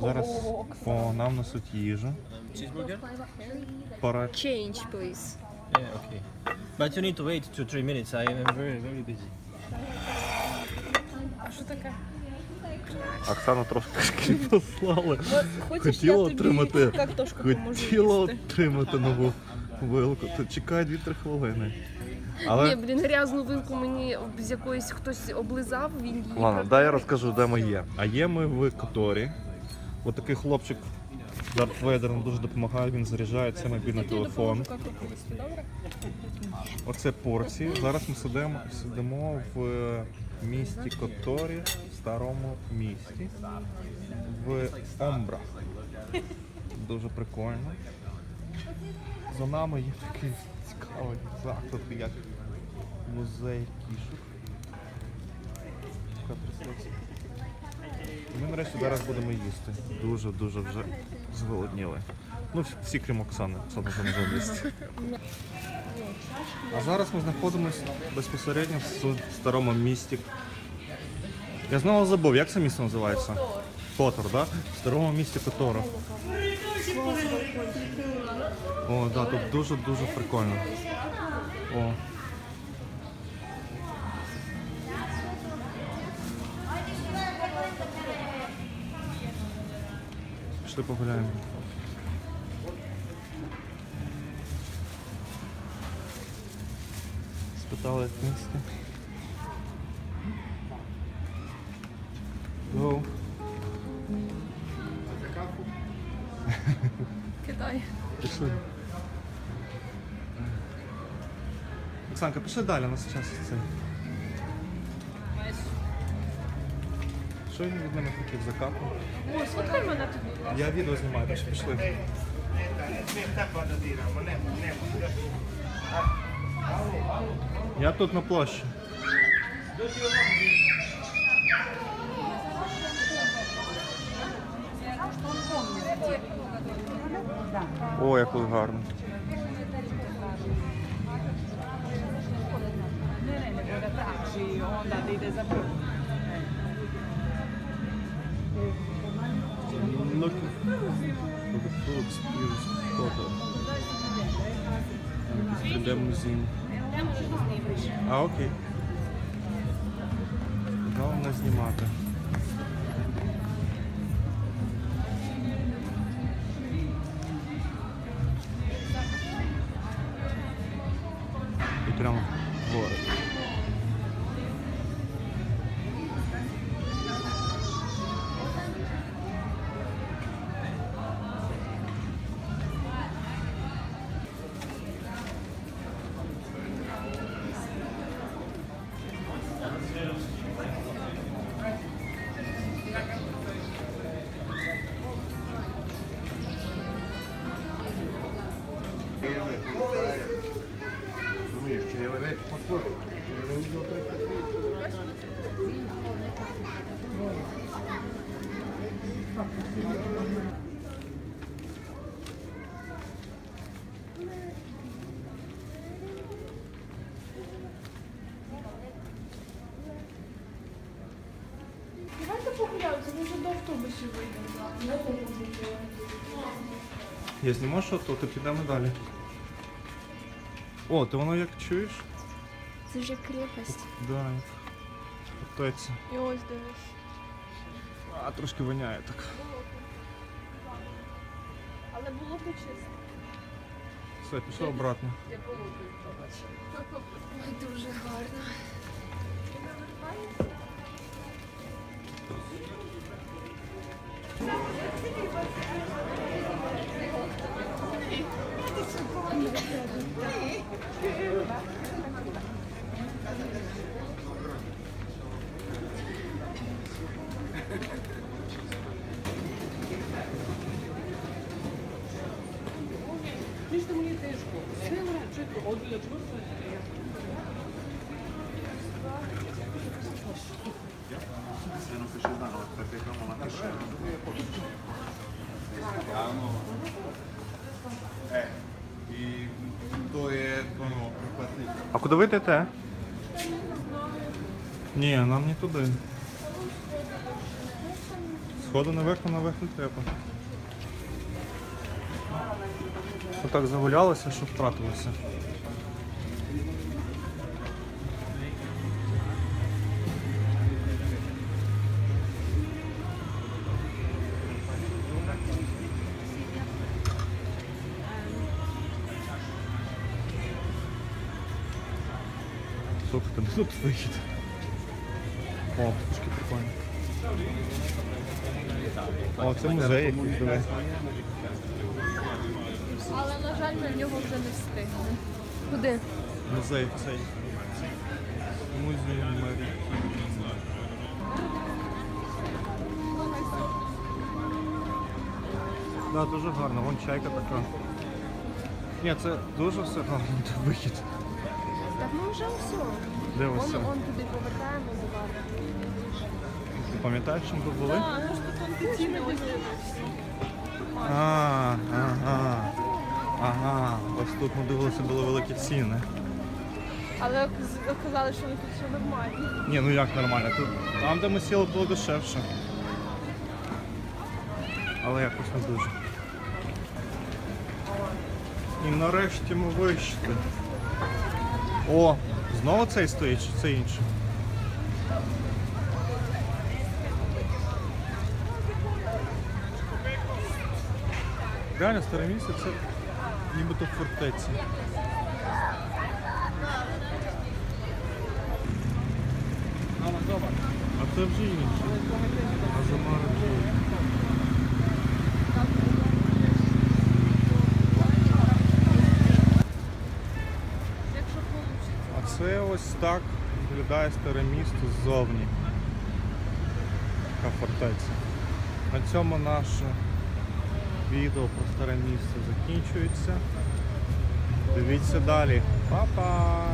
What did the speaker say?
Зараз о, нам несуть їжу. Пора. Change, please. Yeah, okay. But you need to wait two, three minutes. I am very, very busy. А що таке? Оксану трошки послали. Хочеш, Хотіла тобі отримати, картошку поможу хотіла їсти? отримати нову вилку. То чекай 2-3 хвилини. Ні, Але блін, грязну вилку мені з якоїсь хтось облизав, він її. ладно, дай я розкажу, де ми є. А є ми в Которі. Ось такий хлопчик Дарт Вейдер нам дуже допомагає, він заряджає це мобільний телефон. Оце порції. Зараз ми сидимо, сидимо в місті Которі, в старому місті, в Омбрах. Дуже прикольно. За нами є такий цікавий заклад, як музей кішок. Ми нарешті зараз будемо їсти. Дуже-дуже вже зголодніли. Ну, всі- крім Оксани. Оксана вже не буде. А зараз ми знаходимося безпосередньо в старому місті. Я знову забув, як це місто називається? Котор? Да? В старому місті Котора. О, да, тут дуже-дуже прикольно. О. Пішли погуляємо. Спитали, як місце. Go. Кидай. Пішли. Оксанка, пішли далі, у нас час цей. Що він від мене хотів закапав? Ой, сфоткай мене тобі. Я відео знімаю, так що пішли. Я тут на площі. О, як тут гарно. onda da ide za prvo. Looking for the full experience of Kotor. And 3D музей. А, окей. Головне знімати. І прямо в город. Давайте погуляємося, ми вже до автобусів вийдемо. Я зніму що то, ти підемо далі. О, ти воно як чуєш? Це вже крепость. Да. Фортеця. І ось дивись. А, трошки воняє так. Але було б чисто. Все, пішов обратно. Ой, дуже гарно. А куди ви йдете? Ні, нам не туди. Сходу наверх, наверх не треба. Отак загулялося, що втратилося. Слухайте, де тут вихід? О, трошки прикольно. О, це музей якийсь. На в нього вже не встигли. Куди? Музей цей. Музей Марії. Да, дуже гарно, вон чайка така. Ні, це дуже все гарно, де вихід. Так ми вже все. Де Вон, ось це? он туди повертаємо вас. Ти пам'ятаєш, чим тут були? А, ну ж тут он ціни дивилися. Тут ми дивилися, були великі ціни. Але казали, що вони тут все нормально. Ні, ну як нормально. Тут там, де ми сіли, було дешевше. Але якось не дуже. І нарешті ми вийшли. О, знову цей стоїть, чи це інший? Реально старе місце це нібито фортеця. А це вже інше. Джой. Якщо вийде. А це ось так виглядає старе місто ззовні. Така фортеця. На цьому наше відео про старе місце закінчується. Дивіться далі. Па-па!